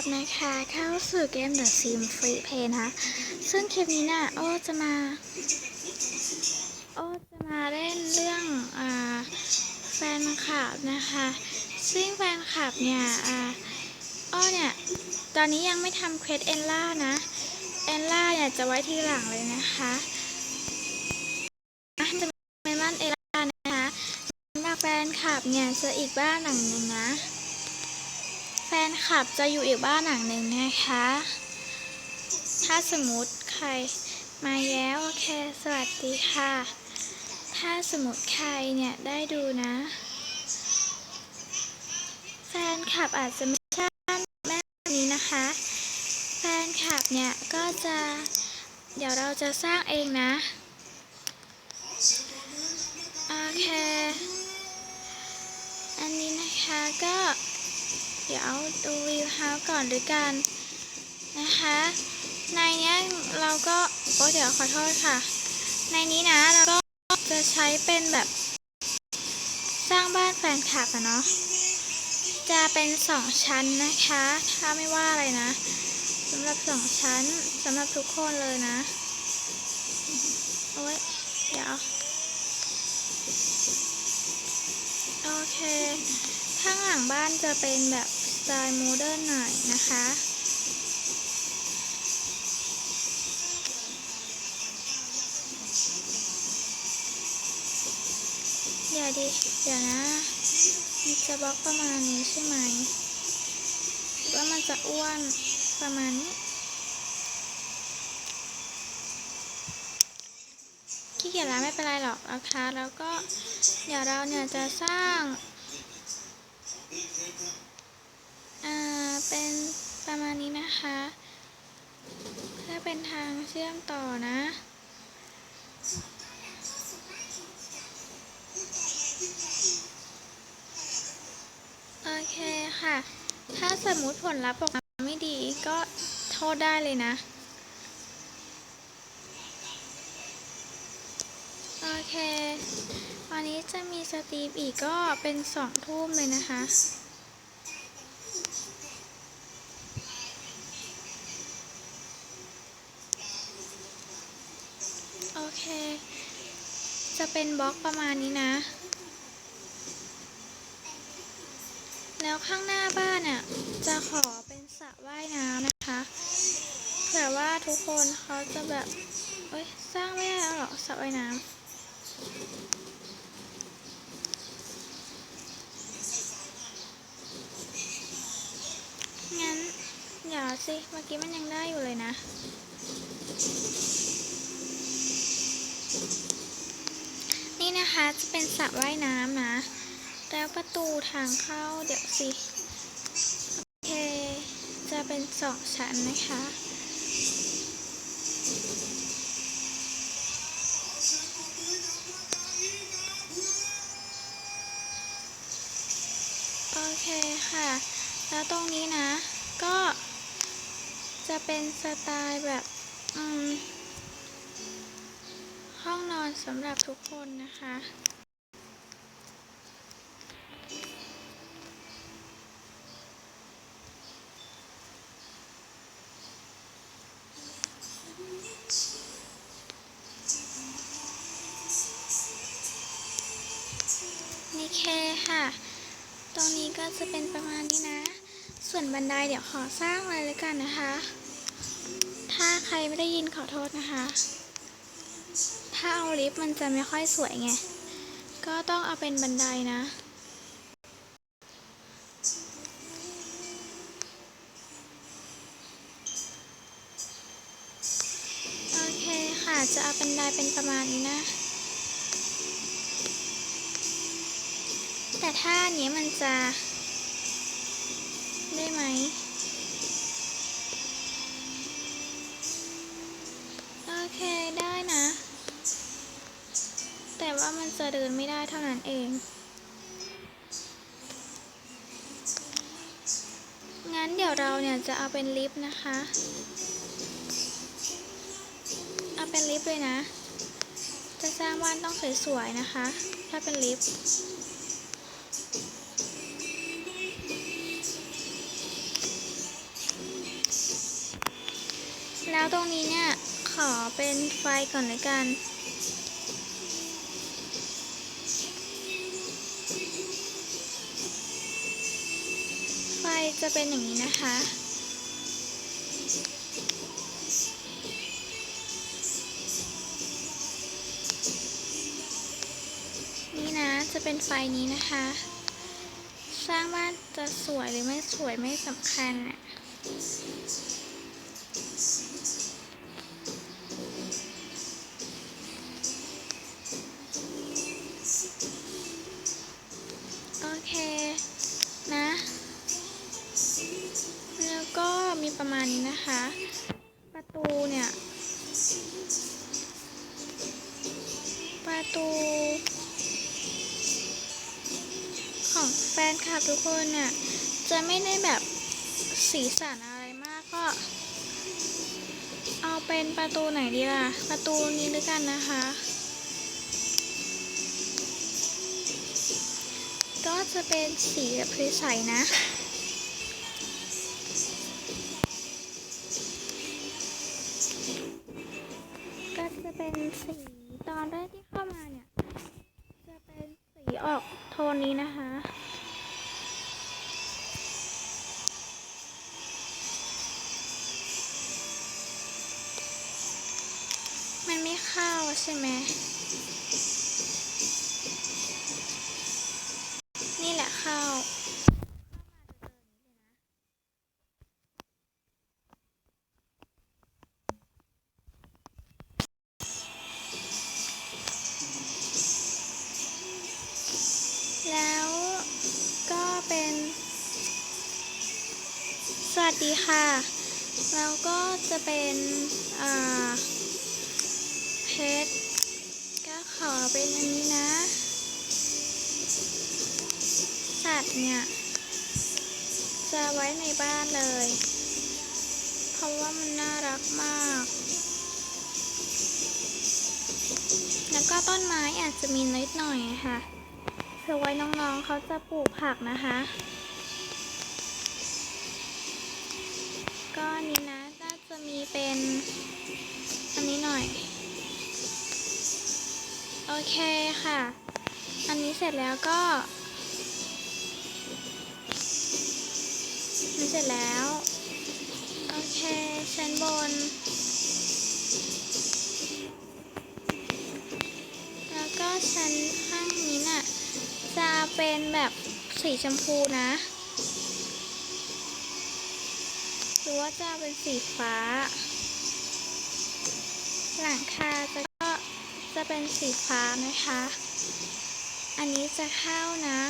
รับนะคะเข้าสู่เกม The Sim Free Play นะซึ่งคลิปนี้น่ะโอ้จะมา โอ้จะมาเล่นเรื่องอแฟนคลับนะคะ ซึ่งแฟนคลับเนี่ยอ้อเนี่ย ตอนนี้ยังไม่ทำเควสเอลล่านะ เอลล่าเนี่ยจะไว้ทีหลังเลยนะคะจะเป็นบ้านเอลล่านะคะสำหรับแฟนคลับเนี่ยจะอีกบ้านหลังหนึ่งนะ แฟนคลับจะอยู่อีกบ้านหลังหนึ่งนะคะ ถ้าสมมติใครมาแล้วโอเค สวัสดีค่ะ ถ้าสมมติใครเนี่ยได้ดูนะ แฟนคลับอาจจะไม่ใช่แม่นี้นะคะ แฟนคลับเนี่ยก็จะ เดี๋ยวเราจะสร้างเองนะ โอเค อันนี้นะคะก็ เดี๋ยวดูวิวเฮาส์ก่อนด้วยกันนะคะ ในนี้เราก็โอ้เดี๋ยวขอโทษค่ะ ในนี้นะเราก็จะใช้เป็นแบบ สร้างบ้านแฟนคลับอะเนาะจะเป็นสองชั้นนะคะ ถ้าไม่ว่าอะไรนะสำหรับสองชั้นสำหรับทุกคนเลยนะโอ้ยเดี๋ยวโอเค ข้างหลังบ้านจะเป็นแบบ ตล์โมเดิร์นหน่อยนะคะ เดี๋ยวดิ เดี๋ยวนะ มันจะบล็อกประมาณนี้ใช่ไหมหรือว่ามันจะอ้วนประมาณนี้ขี้เกียจแล้วไม่เป็นไรหรอกนะคะแล้วก็เดี๋ยวเราเนี่ยจะสร้าง อ่า เป็นประมาณนี้นะคะ เพื่อเป็นทางเชื่อมต่อนะ โอเคค่ะ ถ้าสมมุติผลลัพธ์ออกมาไม่ดีก็โทษได้เลยนะ โอเค วันนี้จะมีสตรีมอีกก็เป็นสองทุ่มเลยนะคะ โอเค จะ เป็นบล็อกประมาณนี้นะ แล้วข้างหน้าบ้านอะจะขอเป็นสระว่ายน้ำนะคะเผื่อว่าทุกคนเขาจะแบบเอ้ยสร้างไม่ได้แล้วหรอสระว่ายน้ำงั้นเดี๋ยวสิเมื่อกี้มันยังได้อยู่เลยนะ นะคะจะเป็นสระว่ายน้ำนะ แล้วประตูทางเข้าเดี๋ยวสิ โอเค จะเป็นสองชั้นนะคะโอเคค่ะ แล้วตรงนี้นะ ก็จะเป็นสไตล์แบบ อืม ห้องนอนสำหรับทุกคนนะคะ นี่แค่ค่ะ ตรงนี้ก็จะเป็นประมาณนี้นะ ส่วนบันไดเดี๋ยวขอสร้างเลยแล้วกันนะคะ ถ้าใครไม่ได้ยินขอโทษนะคะ ถ้าเอาลิฟต์มันจะไม่ค่อยสวยไง ก็ต้องเอาเป็นบันไดนะ โอเคค่ะ จะเอาบันไดเป็นประมาณนี้นะ แต่ถ้าอันนี้มันจะได้ไหมโอเค มันจะเดินไม่ได้เท่านั้นเอง งั้นเดี๋ยวเราเนี่ยจะเอาเป็นลิฟต์นะคะ เอาเป็นลิฟต์เลยนะ จะสร้างบ้านต้องสวยๆนะคะ ถ้าเป็นลิฟต์แล้วตรงนี้เนี่ยขอเป็นไฟก่อนเลยกัน จะเป็นอย่างนี้นะคะ นี่นะจะเป็นไฟนี้นะคะ สร้างบ้านจะสวยหรือไม่สวยไม่สำคัญน่ะ ประมาณนี้นะคะ ประตูเนี่ย ประตู ของแฟนคลับทุกคนน่ะจะไม่ได้แบบสีสันอะไรมากก็ เอาเป็นประตูไหนดีล่ะ ประตูนี้ด้วยกันนะคะก็จะเป็นสีแบบใสๆนะ นนี้นะคะ มันไม่เข้าใช่ไหม ดีค่ะ แล้วก็จะเป็นอ่าเพชรก็ขอเป็นอันนี้นะ สัตว์เนี่ย จะไว้ในบ้านเลย เพราะว่ามันน่ารักมาก แล้วก็ต้นไม้อาจจะมีนิดหน่อยค่ะเพื่อไว้น้องๆเขาจะปลูกผักนะคะ ก็อันนี้นะน่าจะมีเป็น อันนี้หน่อย โอเคค่ะ อันนี้เสร็จแล้วก็อันเสร็จแล้ว โอเคชั้นบน แล้วก็ชั้นข้างนี้น่ะจะเป็นแบบสีชมพูนะ จะเป็นสีฟ้า หลังคาจะก็จะเป็นสีฟ้านะคะ อันนี้จะเข้านะ